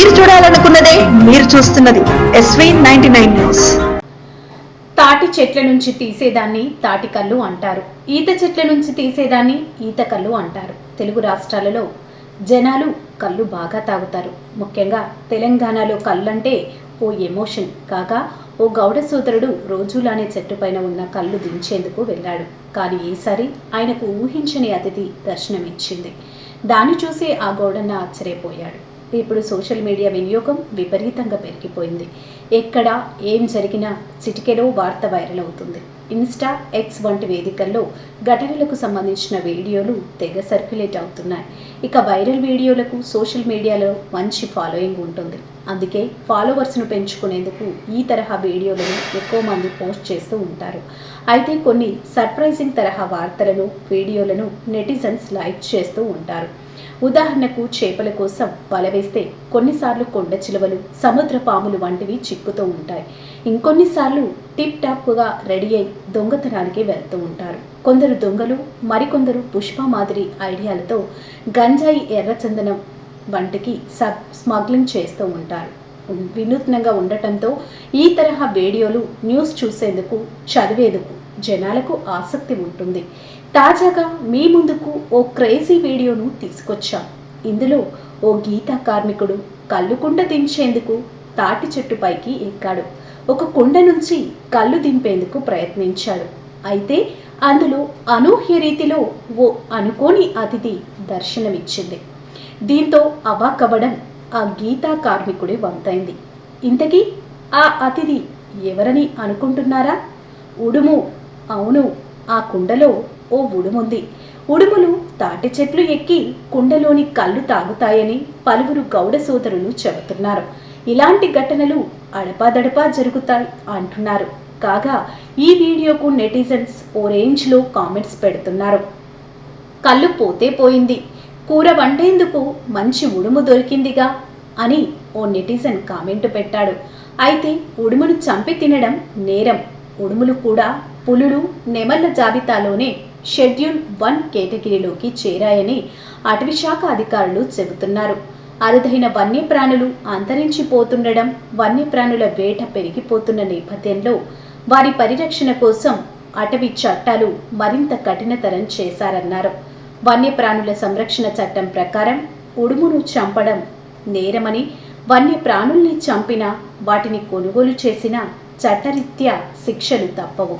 మీరు చూడాలనుకున్నదే మీరు చూస్తున్నది ఎస్వీ నైన్టీ నైన్ న్యూస్ తాటి చెట్ల నుంచి తీసేదాన్ని తాటికల్లు అంటారు. ఈత చెట్ల నుంచి తీసేదాన్ని ఈత కళ్ళు అంటారు. తెలుగు రాష్ట్రాలలో జనాలు కళ్ళు బాగా తాగుతారు. ముఖ్యంగా తెలంగాణలో కళ్ళంటే ఓ ఎమోషన్. కాగా ఓ గౌడ సోదరుడు రోజులానే చెట్టు పైన ఉన్న కళ్ళు దించేందుకు వెళ్ళాడు. కానీ ఈసారి ఆయనకు ఊహించని అతిథి దర్శనమిచ్చింది. దాన్ని చూసి ఆ గౌడన్న ఆశ్చర్యపోయాడు. ఇప్పుడు సోషల్ మీడియా వినియోగం విపరీతంగా పెరిగిపోయింది. ఎక్కడ ఏం జరిగినా చిటికెలో వార్త వైరల్ అవుతుంది. ఇన్స్టా ఎక్స్ వంటి వేదికల్లో ఘటనలకు సంబంధించిన వీడియోలు తెగ సర్క్యులేట్ అవుతున్నాయి. ఇక వైరల్ వీడియోలకు సోషల్ మీడియాలో మంచి ఫాలోయింగ్ ఉంటుంది. అందుకే ఫాలోవర్స్ను పెంచుకునేందుకు ఈ తరహా వీడియోలను ఎక్కువ మంది పోస్ట్ చేస్తూ ఉంటారు. అయితే కొన్ని సర్ప్రైజింగ్ తరహా వార్తలను వీడియోలను నెటిజన్స్ లైక్ చేస్తూ ఉంటారు. ఉదాహరణకు చేపల కోసం వల వేస్తే కొన్నిసార్లు కొండ చిలువలు సముద్ర పాములు వంటివి చిక్కుతూ ఉంటాయి. ఇంకొన్నిసార్లు టిప్ టాప్గా రెడీ అయి దొంగతనానికి వెళ్తూ ఉంటారు. కొందరు దొంగలు మరికొందరు పుష్ప మాదిరి ఐడియాలతో గంజాయి ఎర్రచందనం వంటికి సబ్ స్మగ్లింగ్ చేస్తూ ఉంటారు. వినూత్నంగా ఉండటంతో ఈ తరహా వీడియోలు న్యూస్ చూసేందుకు చదివేందుకు జనాలకు ఆసక్తి ఉంటుంది. తాజాగా మీ ముందుకు ఓ క్రేజీ వీడియోను తీసుకొచ్చాం. ఇందులో ఓ గీతా కార్మికుడు కళ్ళుకుండ దించేందుకు తాటి చెట్టుపైకి ఎక్కాడు. ఒక కుండ నుంచి కళ్ళు దింపేందుకు ప్రయత్నించాడు. అయితే అందులో అనూహ్య రీతిలో ఓ అనుకోని అతిథి దర్శనమిచ్చింది. దీంతో అవాక్కవ్వడం ఆ గీతా కార్మికుడి వంతైంది. ఇంతకీ ఆ అతిథి ఎవరని అనుకుంటున్నారా? ఉడుము. అవును ఆ కుండలో ఓ ఉడుముంది. ఉడుములు తాటి చెట్లు ఎక్కి కుండలోని కళ్ళు తాగుతాయని పలువురు గౌడ సోదరులు చెబుతున్నారు. ఇలాంటి ఘటనలు అడపాదడపా జరుగుతాయి అంటున్నారు. కాగా ఈ వీడియోకు నెటిజన్స్ ఓ రేంజ్లో కామెంట్స్ పెడుతున్నారు. కళ్ళు పోతే పోయింది. కూర వండేందుకు మంచి ఉడుము దొరికిందిగా అని ఓ నెటిజన్ కామెంట్ పెట్టాడు. అయితే ఉడుమును చంపి తినడం నేరం. ఉడుములు కూడా పులులు నెమళ్ళ జాబితాలోనే షెడ్యూల్ వన్ కేటగిరీలోకి చేరాయని అటవీశాఖ అధికారులు చెబుతున్నారు. అరుదైన వన్యప్రాణులు అంతరించిపోతుండడం వన్యప్రాణుల వేట పెరిగిపోతున్న నేపథ్యంలో వారి పరిరక్షణ కోసం అటవీ చట్టాలు మరింత కఠినతరం చేశారన్నారు. వన్యప్రాణుల సంరక్షణ చట్టం ప్రకారం ఉడుమును చంపడం నేరమని వన్యప్రాణుల్ని చంపినా వాటిని కొనుగోలు చేసిన చట్టరీత్యా శిక్షలు తప్పవు.